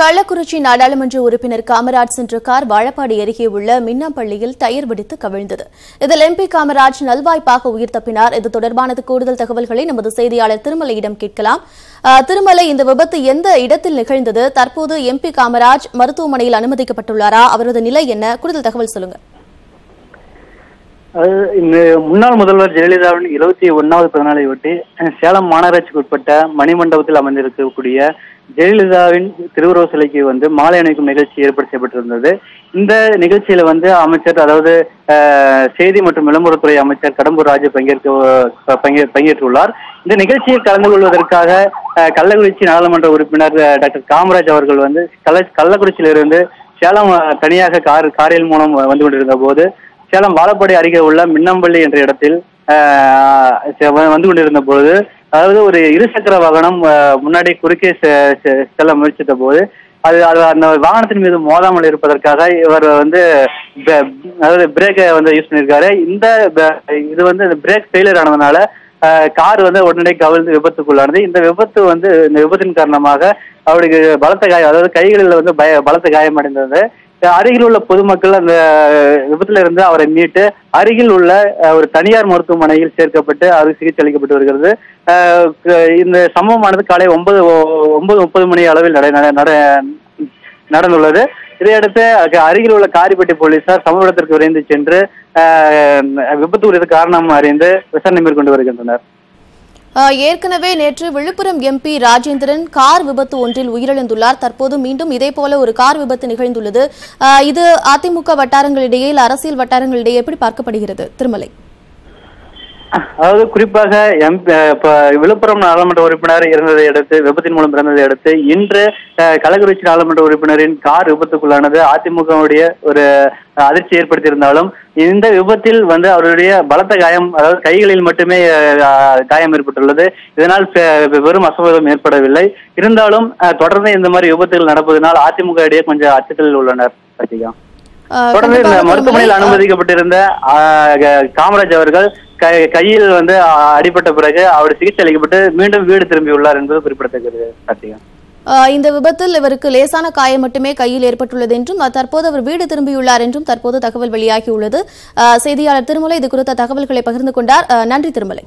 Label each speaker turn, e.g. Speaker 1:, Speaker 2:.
Speaker 1: கள்ளக்குறிச்சி நாடாளுமன்ற உறுப்பினர் காமராஜ் சென்ற கார் வாழப்பாடி அருகே உள்ள மின்னாம்பள்ளியில் டயர் வெடித்து கவிழ்ந்தது. இதில் எம்பி காமராஜ் நல்வாய்ப்பாக உயிர் தப்பினார். இது தொடர்பான கூடுதல் தகவல்களை நமது செய்தியாளர் திருமலையிடம் கேட்கலாம். திருமலை இந்த விபத்து எந்த இடத்தில் நிகழ்ந்தது? தற்போது எம்பி காமராஜ் மருத்துவமனையில் அனுமதிக்கப்பட்டுள்ளாரா? அவரது நிலை என்ன? கூடுதல் தகவல் சொல்லுங்க
Speaker 2: முன்னாள் முதல்வர் ஜெயலலிதாவின் இருபத்தி ஒன்னாவது பிறந்தநாளை ஒட்டி சேலம் மாநகராட்சிக்கு உட்பட்ட மணிமண்டபத்தில் அமைந்திருக்கக்கூடிய ஜெயலலிதாவின் திருவுருவ சிலைக்கு வந்து மாலை அணிவிக்கும் நிகழ்ச்சி ஏற்பாடு செய்யப்பட்டிருந்தது. இந்த நிகழ்ச்சியில வந்து அமைச்சர் அதாவது செய்தி மற்றும் விளம்பரத்துறை அமைச்சர் கடம்பூர் ராஜு பங்கேற்க பங்கே பங்கேற்றுள்ளார். இந்த நிகழ்ச்சியில் கலந்து கொள்வதற்காக கள்ளக்குறிச்சி நாடாளுமன்ற உறுப்பினர் டாக்டர் காமராஜ் அவர்கள் வந்து கள்ள கள்ளக்குறிச்சியிலிருந்து சேலம் தனியாக கார் காரில் மூலம் வந்து கொண்டிருந்த போது சேலம் வாழப்பாடி அருகே உள்ள மின்னம்பள்ளி என்ற இடத்தில் வந்து கொண்டிருந்த பொழுது அதாவது ஒரு இருசக்கர வாகனம் முன்னாடி குறுக்கே செ- செல்ல முயற்சித்த போது அது அது அந்த வாகனத்தின் மீது மோதாமல் இருப்பதற்காக இவர் வந்து அதாவது பிரேக்கை வந்து யூஸ் பண்ணியிருக்காரு. இந்த இது வந்து பிரேக் ஃபெயிலியர் ஆனதுனால கார் வந்து உடனே கவிழ்ந்து விபத்துக்குள்ளானது. இந்த விபத்து வந்து இந்த விபத்தின் காரணமாக அவருக்கு பலத்த காயம் அதாவது கைகளில் வந்து பய பலத்த காயமடைந்தது அருகில் உள்ள பொதுமக்கள் அந்த விபத்துல இருந்து அவரை மீட்டு அருகில் உள்ள ஒரு தனியார் மருத்துவமனையில் சேர்க்கப்பட்டு அவருக்கு சிகிச்சை அளிக்கப்பட்டு வருகிறது இந்த சம்பவமானது காலை ஒன்பது ஒன்பது முப்பது மணி அளவில் நட நடந்துள்ளது. இதையடுத்து அருகில் உள்ள காரிப்பட்டி போலீசார் சம்பவ இடத்திற்கு விரைந்து சென்று விபத்து குறித்த காரணம் அறிந்து விசாரணை மேற்கொண்டு வருகின்றனர்.
Speaker 1: ஏற்கனவே நேற்று விழுப்புரம் எம்பி ராஜேந்திரன் கார் விபத்து ஒன்றில் உயிரிழந்துள்ளார். தற்போது மீண்டும் இதேபோல ஒரு கார் விபத்து நிகழ்ந்துள்ளது. இது அதிமுக வட்டாரங்களிடையே அரசியல் வட்டாரங்களிடையே எப்படி பார்க்கப்படுகிறது? திருமலை.
Speaker 2: அதாவது குறிப்பாக எம் விழுப்புரம் நாடாளுமன்ற உறுப்பினர் இறந்ததை அடுத்து விபத்தின் மூலம் இறந்ததை அடுத்து இன்று கள்ளக்குறிச்சி நாடாளுமன்ற உறுப்பினரின் கார் விபத்துக்குள்ளானது அதிமுகவுடைய ஒரு அதிர்ச்சி ஏற்படுத்தியிருந்தாலும் இந்த விபத்தில் வந்து அவருடைய பலத்த காயம் அதாவது கைகளில் மட்டுமே காயம் ஏற்பட்டுள்ளது. இதனால் வெறும் அசம்பாவிதம் ஏற்படவில்லை. இருந்தாலும் தொடர்ந்து இந்த மாதிரி விபத்துகள் நடப்பதனால் அதிமுக இடையே கொஞ்சம் அச்சத்தில் உள்ளனர் தொடர்ந்து மருத்துவமனையில் அனுமதிக்கப்பட்டிருந்த காமராஜ் அவர்கள் கை- கையில் வந்து அடிபட்ட பிறகு அவர் சிகிச்சை அளிக்கப்பட்டு மீண்டும் வீடு திரும்பியுள்ளார் என்பது குறிப்பிடத்தக்கது
Speaker 1: சத்தியம் இந்த விபத்தில் இவருக்கு லேசான காயம் மட்டுமே கையில் ஏற்பட்டுள்ளது என்றும் தற்போது அவர் வீடு திரும்பியுள்ளார் என்றும் தற்போது தகவல் வெளியாகியுள்ளது. அஹ், செய்தியாளர் திருமலை இது குறித்த தகவல்களை பகிர்ந்து கொண்டார். நன்றி திருமலை.